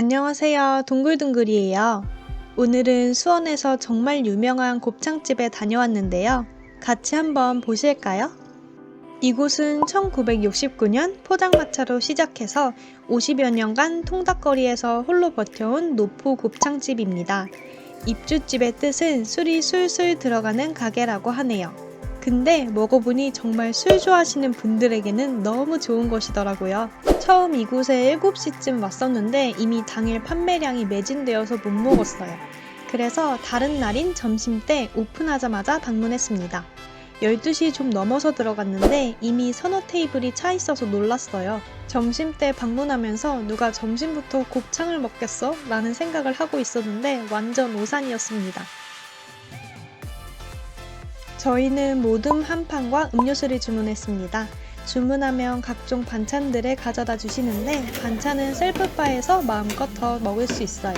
안녕하세요. 동글동글이에요. 오늘은 수원에서 정말 유명한 곱창집에 다녀왔는데요. 같이 한번 보실까요? 이곳은 1969년 포장마차로 시작해서 50여 년간 통닭거리에서 홀로 버텨온 노포 곱창집입니다. 입주집의 뜻은 술이 술술 들어가는 가게라고 하네요. 근데 먹어보니 정말 술 좋아하시는 분들에게는 너무 좋은 것이더라고요. 처음 이곳에 7시쯤 왔었는데 이미 당일 판매량이 매진되어서 못 먹었어요. 그래서 다른 날인 점심 때 오픈하자마자 방문했습니다. 12시 좀 넘어서 들어갔는데 이미 서너 테이블이 차 있어서 놀랐어요. 점심 때 방문하면서 누가 점심부터 곱창을 먹겠어? 라는 생각을 하고 있었는데 완전 오산이었습니다. 저희는 모둠 한 판과 음료수를 주문했습니다. 주문하면 각종 반찬들을 가져다 주시는데 반찬은 셀프바에서 마음껏 더 먹을 수 있어요.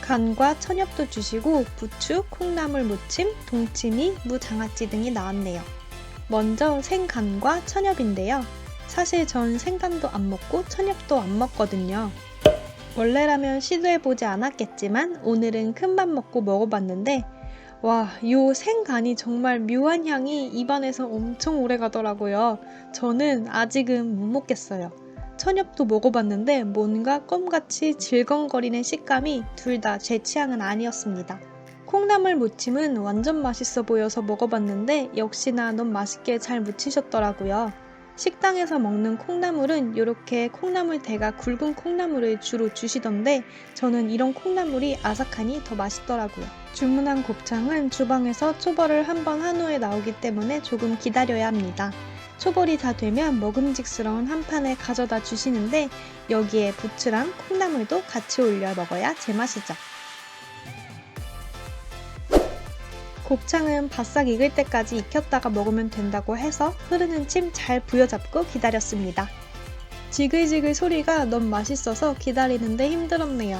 간과 천엽도 주시고 부추, 콩나물 무침, 동치미, 무장아찌 등이 나왔네요. 먼저 생간과 천엽인데요. 사실 전 생간도 안 먹고 천엽도 안 먹거든요. 원래라면 시도해보지 않았겠지만 오늘은 큰맘 먹고 먹어봤는데 와, 요 생간이 정말 묘한 향이 입안에서 엄청 오래 가더라고요. 저는 아직은 못 먹겠어요. 천엽도 먹어봤는데 뭔가 껌같이 질겅거리는 식감이 둘 다 제 취향은 아니었습니다. 콩나물 무침은 완전 맛있어 보여서 먹어봤는데 역시나 너무 맛있게 잘 무치셨더라고요. 식당에서 먹는 콩나물은 이렇게 콩나물 대가 굵은 콩나물을 주로 주시던데 저는 이런 콩나물이 아삭하니 더 맛있더라고요. 주문한 곱창은 주방에서 초벌을 한 번 한 후에 나오기 때문에 조금 기다려야 합니다. 초벌이 다 되면 먹음직스러운 한 판을 가져다 주시는데 여기에 부추랑 콩나물도 같이 올려 먹어야 제맛이죠. 곱창은 바싹 익을 때까지 익혔다가 먹으면 된다고 해서 흐르는 침 잘 부여잡고 기다렸습니다. 지글지글 소리가 너무 맛있어서 기다리는데 힘들었네요.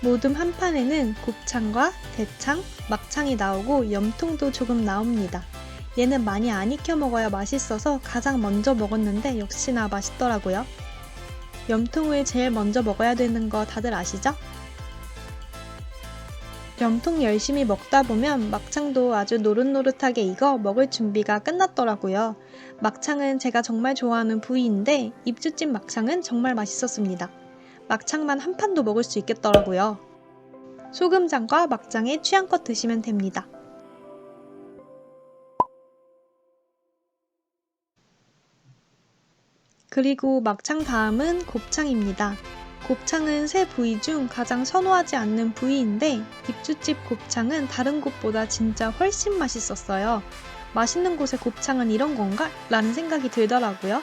모둠 한 판에는 곱창과 대창, 막창이 나오고 염통도 조금 나옵니다. 얘는 많이 안 익혀 먹어야 맛있어서 가장 먼저 먹었는데 역시나 맛있더라고요. 염통을 제일 먼저 먹어야 되는 거 다들 아시죠? 염통 열심히 먹다 보면 막창도 아주 노릇노릇하게 익어 먹을 준비가 끝났더라고요. 막창은 제가 정말 좋아하는 부위인데 입주집 막창은 정말 맛있었습니다. 막창만 한 판도 먹을 수 있겠더라고요. 소금장과 막장에 취향껏 드시면 됩니다. 그리고 막창 다음은 곱창입니다. 곱창은 세 부위 중 가장 선호하지 않는 부위인데 입주집 곱창은 다른 곳보다 진짜 훨씬 맛있었어요. 맛있는 곳의 곱창은 이런 건가? 라는 생각이 들더라고요.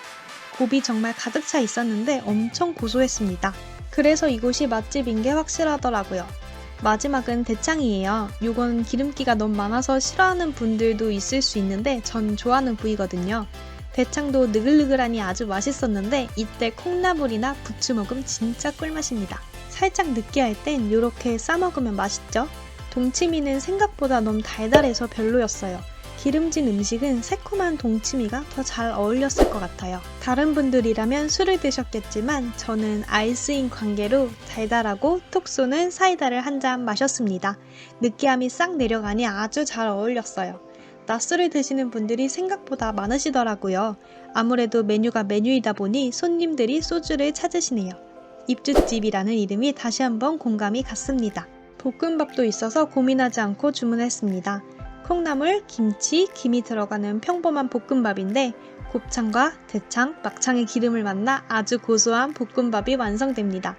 곱이 정말 가득 차 있었는데 엄청 고소했습니다. 그래서 이곳이 맛집인 게 확실하더라고요. 마지막은 대창이에요. 요건 기름기가 너무 많아서 싫어하는 분들도 있을 수 있는데 전 좋아하는 부위거든요. 대창도 느글느글하니 아주 맛있었는데 이때 콩나물이나 부추 먹으면 진짜 꿀맛입니다. 살짝 느끼할 땐 이렇게 싸 먹으면 맛있죠? 동치미는 생각보다 너무 달달해서 별로였어요. 기름진 음식은 새콤한 동치미가 더 잘 어울렸을 것 같아요. 다른 분들이라면 술을 드셨겠지만 저는 아이스인 관계로 달달하고 톡 쏘는 사이다를 한 잔 마셨습니다. 느끼함이 싹 내려가니 아주 잘 어울렸어요. 낮술을 드시는 분들이 생각보다 많으시더라고요. 아무래도 메뉴가 메뉴이다 보니 손님들이 소주를 찾으시네요. 입주집이라는 이름이 다시 한번 공감이 갔습니다. 볶음밥도 있어서 고민하지 않고 주문했습니다. 콩나물, 김치, 김이 들어가는 평범한 볶음밥인데 곱창과 대창, 막창의 기름을 만나 아주 고소한 볶음밥이 완성됩니다.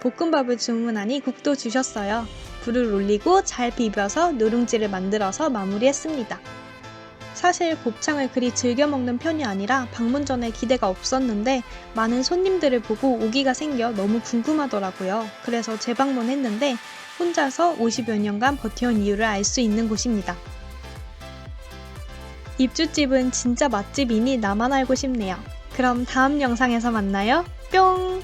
볶음밥을 주문하니 국도 주셨어요. 불을 올리고 잘 비벼서 누룽지를 만들어서 마무리했습니다. 사실 곱창을 그리 즐겨 먹는 편이 아니라 방문 전에 기대가 없었는데 많은 손님들을 보고 오기가 생겨 너무 궁금하더라고요. 그래서 재방문했는데 혼자서 50여 년간 버텨온 이유를 알 수 있는 곳입니다. 입주집은 진짜 맛집이니 나만 알고 싶네요. 그럼 다음 영상에서 만나요. 뿅!